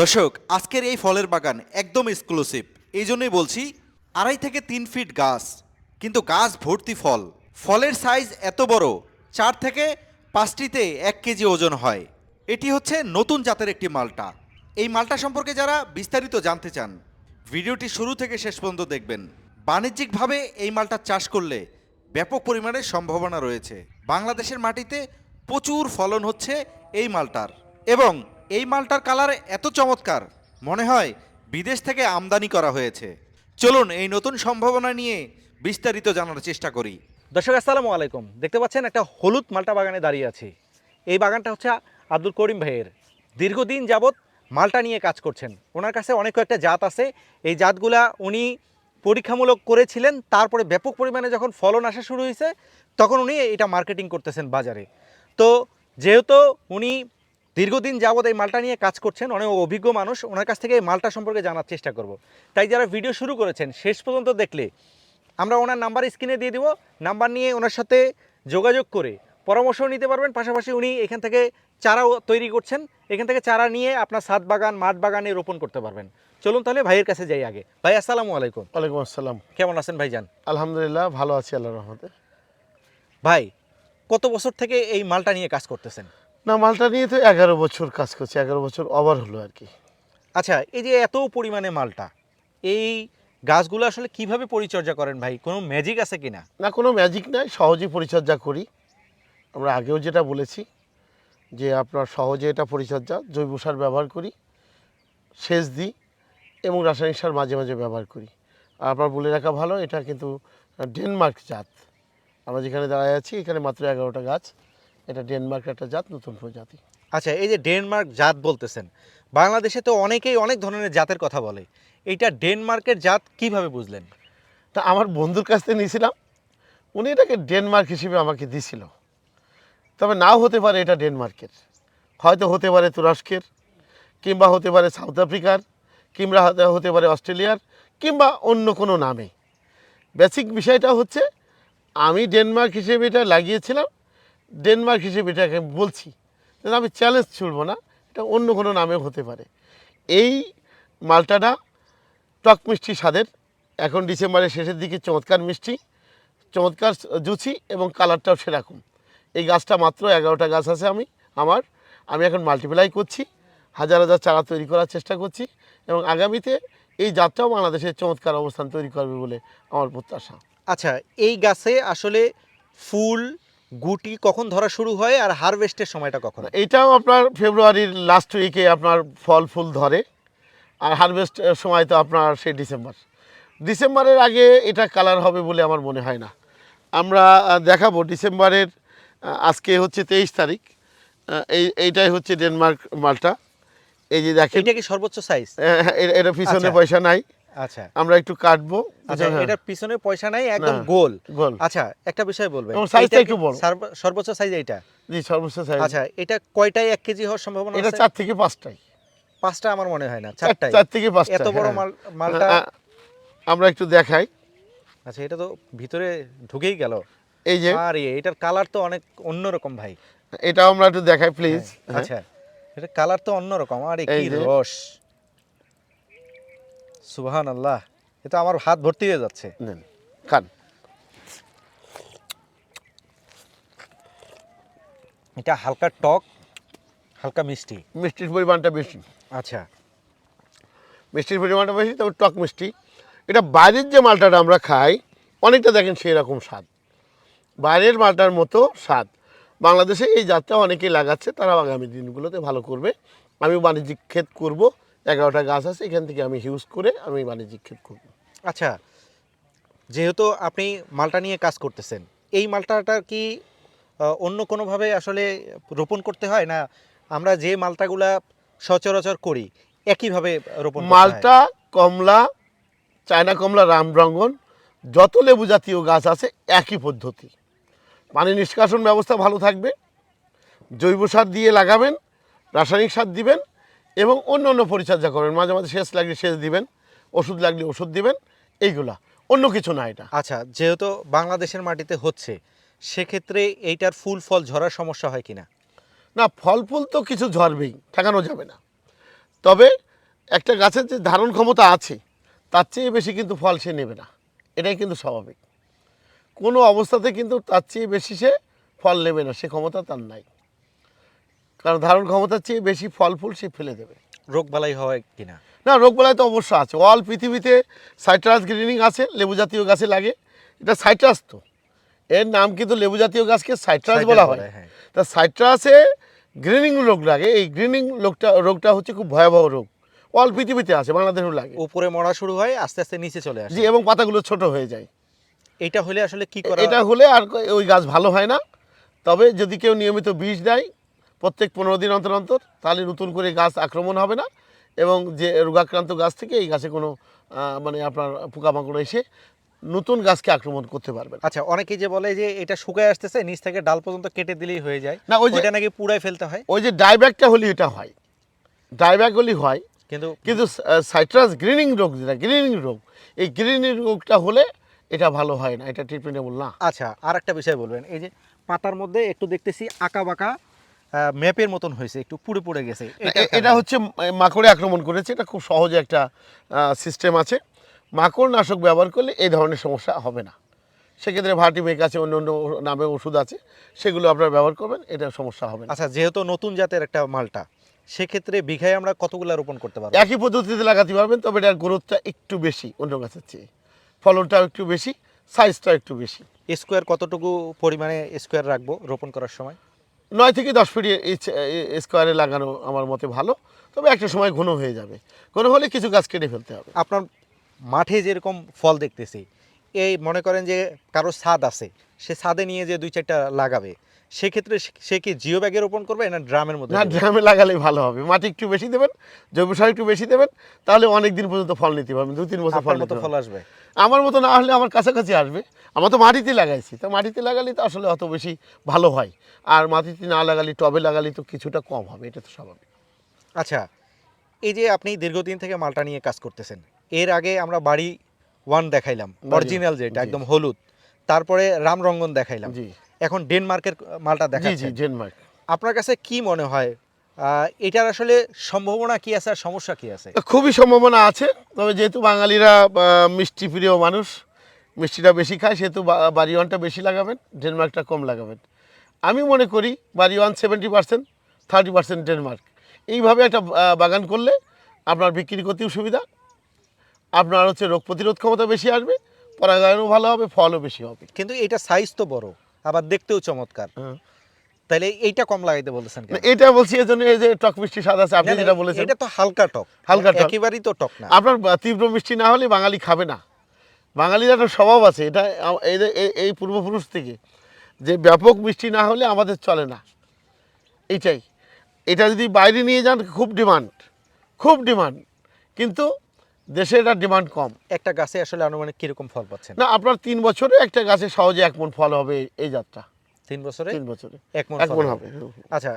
দর্শক, আজকের এই ফলের বাগান একদম এক্সক্লুসিভ এই জন্যই বলছি, আড়াই থেকে তিন ফিট গাছ, কিন্তু গাছ ভর্তি ফল। ফলের সাইজ এত বড়, চার থেকে পাঁচটিতে এক কেজি ওজন হয়। এটি হচ্ছে নতুন জাতের একটি মালটা। এই মালটা সম্পর্কে যারা বিস্তারিত জানতে চান, ভিডিওটি শুরু থেকে শেষ পর্যন্ত দেখবেন। বাণিজ্যিকভাবে এই মালটা চাষ করলে ব্যাপক পরিমাণে সম্ভাবনা রয়েছে। বাংলাদেশের মাটিতে প্রচুর ফলন হচ্ছে এই মালটার। এবং এই মালটার কালার এত চমৎকার। মনে হয় বিদেশ থেকে আমদানি করা হয়েছে। চলুন এই নতুন সম্ভাবনা নিয়ে বিস্তারিত জানার চেষ্টা করি। দর্শক, আসসালামু আলাইকুম। দেখতে পাচ্ছেন একটা হলুদ মালটা বাগানে দাঁড়িয়ে আছি। এই বাগানটা হচ্ছে আব্দুল করিম ভাইয়ের। দীর্ঘদিন যাবৎ মালটা নিয়ে কাজ করছেন। ওনার কাছে অনেক কয়েকটা জাত আছে। এই জাতগুলা উনি পরীক্ষামূলক করেছিলেন। তারপরে ব্যাপক পরিমাণে যখন ফলন আসা শুরু হয়েছে, তখন উনি এটা মার্কেটিং করতেছেন বাজারে। তো যেহেতু উনি দীর্ঘদিন যাবৎ এই মালটা নিয়ে কাজ করছেন অনেক অভিজ্ঞ মানুষ ওনার কাছ থেকে এই মালটা সম্পর্কে জানার চেষ্টা করব। তাই যারা ভিডিও শুরু করেছেন শেষ পর্যন্ত দেখলে আমরা ওনার নাম্বার স্ক্রিনে দিয়ে দিব নাম্বার নিয়ে ওনার সাথে যোগাযোগ করে পরামর্শ নিতে পারবেন। পাশাপাশি উনি এখান থেকে চারাও তৈরি করছেন এখান থেকে চারা নিয়ে আপনার সাত বাগান মাঠ বাগানে রোপণ করতে পারবেন। চলুন তাহলে ভাইয়ের কাছে যাই আগে। ভাই আসসালামু আলাইকুম। ওয়ালাইকুম আসসালাম। কেমন আছেন ভাইজান আলহামদুলিল্লাহ ভালো আছি আল্লাহ রহমতে। ভাই কত বছর থেকে এই মালটা নিয়ে কাজ করতেছেন? না মালটা নিয়ে তো এগারো বছর কাজ করছি এগারো বছর ওভার হলো আর কি। আচ্ছা এই যে এত পরিমাণে মালটা এই গাছগুলো আসলে কীভাবে পরিচর্যা করেন ভাই? কোনো ম্যাজিক আছে কিনা? না কোনো ম্যাজিক নাই সহজেই পরিচর্যা করি। আমরা আগেও যেটা বলেছি যে আপনার সহজে এটা পরিচর্যা জৈব সার ব্যবহার করি সেচ দিই এবং রাসায়নিক সার মাঝে মাঝে ব্যবহার করি। আর আপনার বলে রাখা ভালো এটা কিন্তু ডেনমার্ক জাত। আমরা যেখানে দাঁড়ায় আছি এখানে মাত্র এগারোটা গাছ। এটা ডেনমার্কের একটা জাত নতুন প্রজাতি। আচ্ছা এই যে ডেনমার্ক জাত বলতেছেন বাংলাদেশে তো অনেকেই অনেক ধরনের জাতের কথা বলে। এইটা ডেনমার্কের জাত কীভাবে বুঝলেন? তা আমার বন্ধুর কাছ থেকে নিয়েছিলাম উনি এটাকে ডেনমার্ক হিসেবে আমাকে দিছিল। তবে নাও হতে পারে এটা ডেনমার্কের। হয়তো হতে পারে তুরস্কের কিংবা হতে পারে সাউথ আফ্রিকার কিংবা হতে পারে অস্ট্রেলিয়ার কিংবা অন্য কোনো নামে। বেসিক বিষয়টা হচ্ছে আমি ডেনমার্ক হিসেবে এটা লাগিয়েছিলাম ডেনমার্ক হিসেবে এটাকে বলছি আমি চ্যালেঞ্জ ছুড়ব না, এটা অন্য কোনো নামেও হতে পারে। এই মালটাটা টক মিষ্টি স্বাদের, এখন ডিসেম্বরের শেষের দিকে চমৎকার মিষ্টি, চমৎকার জুচি এবং কালারটাও সেরকম। এই গাছটা মাত্র এগারোটা গাছ আছে আমি, আমার। আমি এখন মাল্টিপ্লাই করছি, হাজার হাজার চারা তৈরি করার চেষ্টা করছি এবং আগামীতে এই জাতটাও বাংলাদেশের চমৎকার অবস্থান তৈরি করবে বলে আমার প্রত্যাশা। আচ্ছা এই গাছে আসলে ফুল গুটি কখন ধরা শুরু হয় আর হারভেস্টের সময়টা কখন এইটাও আপনার ফেব্রুয়ারির লাস্ট উইকে আপনার ফল ফুল ধরে আর হারভেস্ট সময় তো আপনার সেই ডিসেম্বর। ডিসেম্বরের আগে এটা কালার হবে বলে আমার মনে হয় না। আমরা দেখাবো ডিসেম্বরের আজকে হচ্ছে তেইশ তারিখ এই এইটাই হচ্ছে ডেনমার্ক মালটা। এই যে দেখেন এটা কি সর্বোচ্চ সাইজ আহ, এর- এর পিছনে আচ্ছা। পয়সা নাই। আচ্ছা। আমরা একটু কাটবো। আচ্ছা হ্যাঁ, এটার পিছনে পয়সা নাই একদম গোল। গোল। আচ্ছা একটা বিষয় বলবেন। এবং size টা এইটা একটু বড়। সর্বোচ্চ সাইজ এইটা? জি সর্বোচ্চ সাইজ আচ্ছা এটা কয়টায় এক কেজি হওয়ার সম্ভাবনা এটা আছে? চার থেকে পাঁচটাই পাঁচটা আমার মনে হয় না চার চারটাই চার থেকে পাঁচটা এত বড় হ্যাঁ। মাল মালটা আমরা একটু দেখাই। আচ্ছা এটা তো ভিতরে ঢুকেই গেল। এই যে আর এটার কালার তো অনেক অন্যরকম ভাই। এটাও আমরা একটু দেখাই প্লিজ আচ্ছা এটা কালার তো অন্যরকম। আর কি রস। সুবহান আল্লাহ এটা আমার হাত ভর্তি হয়ে যাচ্ছে। নেন খান। এটা হালকা টক হালকা মিষ্টি। মিষ্টির পরিমাণটা বেশি। আচ্ছা। মিষ্টির পরিমাণটা বেশি তবে টক মিষ্টি। এটা বাইরের যে মালটাটা আমরা খাই অনেকটা দেখেন সেই রকম স্বাদ। বাইরের মালটার মতো স্বাদ। বাংলাদেশে এই জাতটা অনেকেই লাগাচ্ছে তারা আগামী দিনগুলোতে ভালো করবে। আমি বাণিজ্যিক ক্ষেত করব এগারোটা গাছ আছে এখান থেকে আমি হিউজ করে আমি বাণিজ্যিক ক্ষেত করব। আচ্ছা যেহেতু আপনি মালটা নিয়ে কাজ করতেছেন এই মালটাটা কি অন্য কোনোভাবে আসলে রোপণ করতে হয় না আমরা যে মালটাগুলা সচরাচর করি একইভাবে রোপণ মালটা কমলা চায়না কমলা রামরঙ্গন যত লেবু জাতীয় গাছ আছে একই পদ্ধতি। পানি নিষ্কাশন ব্যবস্থা ভালো থাকবে জৈব সার দিয়ে লাগাবেন রাসায়নিক সার দিবেন এবং অন্য অন্য পরিচর্যা করবেন মাঝে মাঝে সেচ লাগলে সেচ দিবেন ওষুধ লাগলে ওষুধ দিবেন এইগুলা। অন্য কিছু না এটা। আচ্ছা যেহেতু বাংলাদেশের মাটিতে হচ্ছে সেক্ষেত্রে এইটার ফুল ফল ঝরার সমস্যা হয় কিনা? না ফল ফুল তো কিছু ঝরবেই ঠেকানো যাবে না। তবে একটা গাছের যে ধারণ ক্ষমতা আছে তার চেয়ে বেশি কিন্তু ফল সে নেবে না। এটাই কিন্তু স্বাভাবিক। কোনো অবস্থাতে কিন্তু তার চেয়ে বেশি সে ফল নেবে না সে ক্ষমতা তার নাই। কারণ ধারণ ক্ষমতার চেয়ে বেশি ফল ফুল সে ফেলে দেবে। রোগ বালাই হয় কিনা? না রোগবালাই তো অবশ্য আছে। অল পৃথিবীতে সাইট্রাস গ্রিনিং আছে লেবু জাতীয় গাছে লাগে। এটা সাইট্রাস তো। এর নাম কিন্তু লেবু জাতীয় গাছকে সাইট্রাস বলা হয়। হ্যাঁ। তা সাইট্রাসে গ্রিনিং রোগ লাগে। এই গ্রিনিং রোগটা রোগটা হচ্ছে খুব ভয়াবহ রোগ। অল পৃথিবীতে আছে বাংলাদেশেও লাগে। উপরে মরা শুরু হয় আস্তে আস্তে নিচে চলে আসে। জি এবং পাতাগুলো ছোট হয়ে যায়। এটা হলে আসলে কি করা এটা হলে আর ওই গাছ ভালো হয় না। তবে যদি কেউ নিয়মিত বীজ দেয় প্রত্যেক পনেরো দিন অন্তর অন্তর তাহলে নতুন করে গাছ আক্রমণ হবে না এবং যে রোগাক্রান্ত গাছ থেকে এই গাছে কোনো মানে আপনার পোকামাকড় এসে নতুন গাছকে আক্রমণ করতে পারবে আচ্ছা অনেকেই যে বলে যে এটা শুকায় আসতেছে নিচ থেকে ডাল পর্যন্ত কেটে দিলেই হয়ে যায়। না, ওই যে- ওইটা নাকি পুড়ায় ফেলতে হয়? ওই যে ডাইব্যাকটা হলে এটা হয়। ডাইব্যাক হলে হয়। কিন্তু কিন্তু সাইট্রাস গ্রিনিং রোগ যেটা গ্রিনিং রোগ এই গ্রিনিং রোগটা হলে এটা ভালো হয় না এটা ট্রিটমেন্টেবল না। আচ্ছা আর একটা বিষয় বলবেন। এই যে পাতার মধ্যে একটু দেখতেছি আঁকা বাঁকা ম্যাপের মতন হয়েছে একটু পুড়ে পুড়ে গেছে। এটা হচ্ছে মাকড়ে আক্রমণ করেছে এটা খুব সহজে একটা সিস্টেম আছে। মাকড় নাশক ব্যবহার করলে এই ধরনের সমস্যা হবে না। সেক্ষেত্রে ভার্টিমেক আছে অন্য অন্য নামে ওষুধ আছে সেগুলো আপনারা ব্যবহার করবেন এটা সমস্যা হবে না। আচ্ছা যেহেতু নতুন জাতের একটা মালটা সেক্ষেত্রে বিঘায় আমরা কতগুলা রোপণ করতে পারব? একই পদ্ধতিতে লাগাতে পারবেন তবে এটার গ্রোথটা একটু বেশি অন্য গাছের চেয়ে। ফলনটাও একটু বেশি সাইজটাও একটু বেশি। স্কোয়ার কতটুকু পরিমাণে স্কোয়ার রাখব রোপণ করার সময়? নয় থেকে দশ ফিট স্কোয়ারে লাগানো আমার মতে ভালো। তবে একটা সময় ঘন হয়ে যাবে। ঘন হলে কিছু গাছ কেটে ফেলতে হবে। আপনার মাঠে যেরকম ফল দেখতেছি, এই মনে করেন যে কারও ছাদ আছে, সে ছাদে নিয়ে যে দুই চারটা লাগাবে সেক্ষেত্রে সে- সে কি জিও ব্যাগে রোপণ করবে না ড্রামের মধ্যে না ড্রামে লাগালেই ভালো হবে। মাটি একটু বেশি দেবেন জৈব সার একটু বেশি দেবেন তাহলে অনেক দিন পর্যন্ত ফল নিতে পারবেন দু তিন বছর ফল মতো ফল আসবে? আমার মতো না হলে আমার কাছাকাছি আসবে। আমার তো মাটিতে লাগাইছি তো মাটিতে লাগালে তো আসলে অত বেশি ভালো হয়। আর মাটিতে না লাগালে টবে লাগালে তো কিছুটা কম হবে এটা তো স্বাভাবিক। আচ্ছা এই যে আপনি দীর্ঘদিন থেকে মালটা নিয়ে কাজ করতেছেন এর আগে আমরা বাড়ি ওয়ান দেখাইলাম অরিজিনাল যেটা একদম হলুদ তারপরে রামরঙ্গন দেখাইলাম। জি। এখন ডেনমার্কের মালটা জি ডেনমার্ক আপনার কাছে কি মনে হয়? এটার আসলে সম্ভাবনা কি আছে আর সমস্যা কি আছে? খুবই সম্ভাবনা আছে তবে যেহেতু বাঙালিরা মিষ্টি প্রিয় মানুষ মিষ্টিটা বেশি খায় সেহেতু বা- বাড়ি ওয়ানটা বেশি লাগাবেন ডেনমার্কটা কম লাগাবেন। আমি মনে করি বাড়ি one seventy percent thirty percent Denmark এইভাবে একটা বাগান করলে আপনার বিক্রি করতেও সুবিধা আপনার হচ্ছে রোগ প্রতিরোধ ক্ষমতা বেশি আসবে পরাগায়নও ভালো হবে ফলও বেশি হবে। কিন্তু এটা সাইজ তো বড়। আবার দেখতেও চমৎকার। হ্যাঁ। তাহলে এইটা কম লাগাইতে বলেছেন এটা বলছি এই জন্য এই যে টক মিষ্টি স্বাদ আছে আপনি যেটা বলেছেন। এটা তো হালকা টক। হালকা টক। একেবারেই তো টক না। আপনার তীব্র মিষ্টি না হলে বাঙালি খাবে না। বাঙালির একটা স্বভাব আছে এটা এই যে- এই- এই পূর্বপুরুষ থেকে যে ব্যাপক মিষ্টি না হলে আমাদের চলে না। এইটাই। এটা যদি বাইরে নিয়ে যান খুব ডিমান্ড। খুব ডিমান্ড। কিন্তু দেশে এটা ডিমান্ড কম। একটা গাছে আসলে আনুমানিক কীরকম ফল পাচ্ছেন? না আপনার তিন বছরে একটা গাছে সহজে এক মন ফল হবে এই যাত্রা তিন বছরে? তিন বছরে। এক মন এক মন হবে। হবে আচ্ছা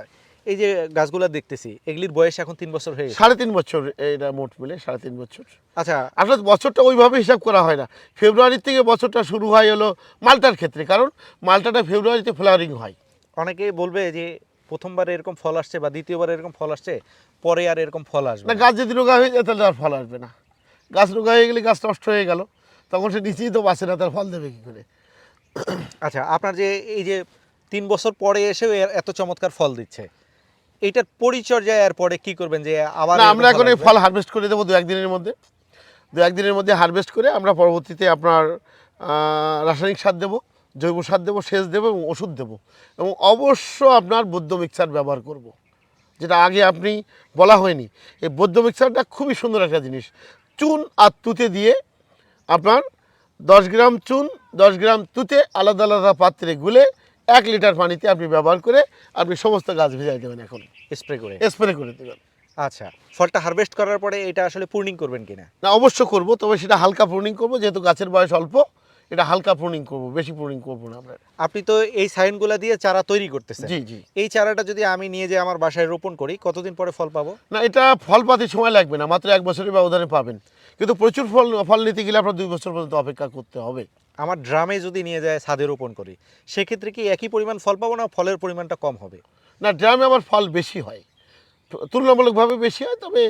এই যে গাছগুলা দেখতেছি এগুলির বয়স এখন তিন বছর হয়ে সাড়ে তিন বছর এটা মোট মিলে সাড়ে তিন বছর। আচ্ছা। আসলে বছরটা ওইভাবে হিসাব করা হয় না। ফেব্রুয়ারির থেকে বছরটা শুরু হয় হলো মালটার ক্ষেত্রে কারণ মালটাটা ফেব্রুয়ারিতে ফ্লাওয়ারিং হয়। অনেকে বলবে যে প্রথমবার এরকম ফল আসছে বা দ্বিতীয়বার এরকম ফল আসছে পরে আর এরকম ফল আসবে না না। গাছ যদি রোগা হয়ে যায় তাহলে আর ফল আসবে না। গাছ রোগা হয়ে গেলে গাছ নষ্ট হয়ে গেল। তখন সে নিচেই তো বাঁচে না তার ফল দেবে কী করে? আচ্ছা আপনার যে এই যে তিন বছর পরে এসেও এত চমৎকার ফল দিচ্ছে এইটার পরিচর্যা এর পরে কি করবেন যে আবার আমরা এখন এই ফল হারভেস্ট করে দেবো দু একদিনের মধ্যে। দু একদিনের মধ্যে হারভেস্ট করে আমরা পরবর্তীতে আপনার রাসায়নিক সার দেবো জৈব সার দেবো সেচ দেবো এবং ওষুধ দেবো এবং অবশ্য আপনার বৌদ্ধ মিক্সার ব্যবহার করব। যেটা আগে আপনি বলা হয়নি। এই বৌদ্ধ মিক্সারটা খুবই সুন্দর একটা জিনিস। চুন আর তুতে দিয়ে আপনার দশ গ্রাম চুন দশ গ্রাম তুতে আলাদা আলাদা পাত্রে গুলে এক লিটার পানিতে আপনি ব্যবহার করে আপনি সমস্ত গাছ ভেজাই দেবেন এখন। স্প্রে করে? স্প্রে করে দেবেন। আচ্ছা ফলটা হারভেস্ট করার পরে এটা আসলে পূর্ণিং করবেন কিনা? না অবশ্য করব তবে সেটা হালকা পূর্ণিং করব যেহেতু গাছের বয়স অল্প। এটা হালকা প্রুনিং করব বেশি প্রুনিং করব না আমরা আপনি তো এই সাইনগুলা দিয়ে চারা তৈরি করতেছেন। জি জি। এই চারাটা যদি আমি নিয়ে যে আমার বাসায় রোপণ করি কতদিন পরে ফল পাবো? না এটা ফল পাতে সময় লাগবে না মাত্র এক বছরের ব্যবধানে পাবেন। কিন্তু প্রচুর ফল ফল নিতে গেলে আপনার দুই বছর পর্যন্ত অপেক্ষা করতে হবে। আমার ড্রামে যদি নিয়ে যায় ছাদে রোপণ করি সেক্ষেত্রে কি একই পরিমাণ ফল পাবো না ফলের পরিমাণটা কম হবে? না ড্রামে আমার ফল বেশি হয়। তুলনামূলকভাবে বেশি হয় তবে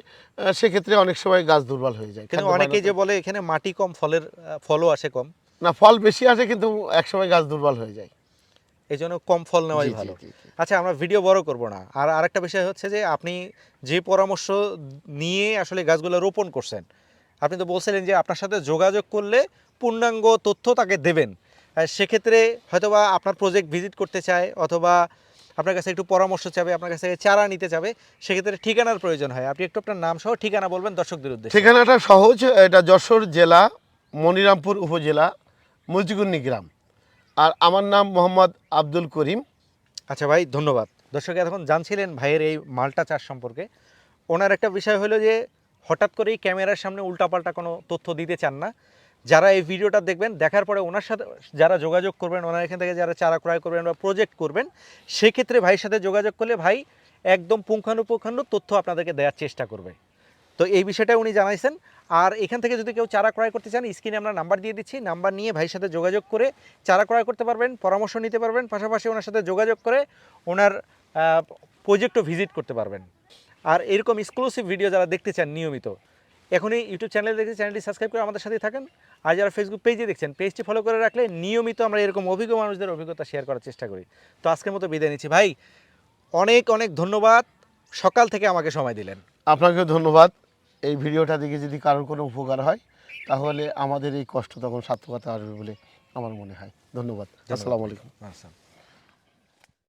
সেক্ষেত্রে অনেক সময় গাছ দুর্বল হয়ে যায়। কিন্তু অনেকেই যে বলে এখানে মাটি কম ফলের ফলও আসে কম। না ফল বেশি আসে কিন্তু একসময় গাছ দুর্বল হয়ে যায়। এই জন্য কম ফল নেওয়াই ভালো। আচ্ছা আমরা ভিডিও বড় করব না। আর আরেকটা বিষয় হচ্ছে যে আপনি যে পরামর্শ নিয়ে আসলে গাছগুলো রোপণ করছেন আপনি তো বলছিলেন যে আপনার সাথে যোগাযোগ করলে পূর্ণাঙ্গ তথ্য তাকে দেবেন। সেক্ষেত্রে হয়তোবা আপনার প্রজেক্ট ভিজিট করতে চায় অথবা আপনার কাছে একটু পরামর্শ চাবে আপনার কাছে চারা নিতে চাবে সেক্ষেত্রে ঠিকানার প্রয়োজন হয়। আপনি একটু আপনার নাম সহ ঠিকানা বলবেন দর্শকদের উদ্দেশ্যে। ঠিকানাটা সহজ এটা যশোর জেলা মনিরামপুর উপজেলা মুজিগুন্নি গ্রাম। আর আমার নাম মোহাম্মদ আব্দুল করিম। আচ্ছা ভাই, ধন্যবাদ। দর্শক এখন জানছিলেন ভাইয়ের এই মালটা চাষ সম্পর্কে। ওনার একটা বিষয় হলো যে, হঠাৎ করেই ক্যামেরার সামনে উল্টাপাল্টা কোনো তথ্য দিতে চান না। যারা এই ভিডিওটা দেখবেন, দেখার পরে ওনার সাথে যারা যোগাযোগ করবেন, ওনার এখান থেকে যারা চারা ক্রয় করবেন বা প্রজেক্ট করবেন, সেক্ষেত্রে ভাইয়ের সাথে যোগাযোগ করলে ভাই একদম পুঙ্খানুপুঙ্খানু তথ্য আপনাদেরকে দেওয়ার চেষ্টা করবে। তো এই বিষয়টা উনি জানাইছেন। আর এখান থেকে যদি কেউ চারা ক্রয় করতে চান, স্ক্রিনে আমরা নাম্বার দিয়ে দিচ্ছি। নাম্বার নিয়ে ভাইয়ের সাথে যোগাযোগ করে চারা ক্রয় করতে পারবেন, পরামর্শ নিতে পারবেন, পাশাপাশি ওনার সাথে যোগাযোগ করে ওনার প্রজেক্টও ভিজিট করতে পারবেন। আর এরকম এক্সক্লুসিভ ভিডিও যারা দেখতে চান নিয়মিত, এখনই ইউটিউব চ্যানেলে দেখতে চ্যানেলটি সাবস্ক্রাইব করে আমাদের সাথে থাকেন। আর যারা ফেসবুক পেজে দেখছেন পেজটি ফলো করে রাখলে নিয়মিত আমরা এরকম অভিজ্ঞ মানুষদের অভিজ্ঞতা শেয়ার করার চেষ্টা করি। তো আজকের মতো বিদায় নিচ্ছি। ভাই, অনেক অনেক ধন্যবাদ। সকাল থেকে আমাকে সময় দিলেন। আপনাকেও ধন্যবাদ। এই ভিডিওটা দেখে যদি কারোর কোনো উপকার হয় তাহলে আমাদের এই কষ্ট তখন সার্থকতা আসবে বলে আমার মনে হয়। ধন্যবাদ। আসসালামু আলাইকুম।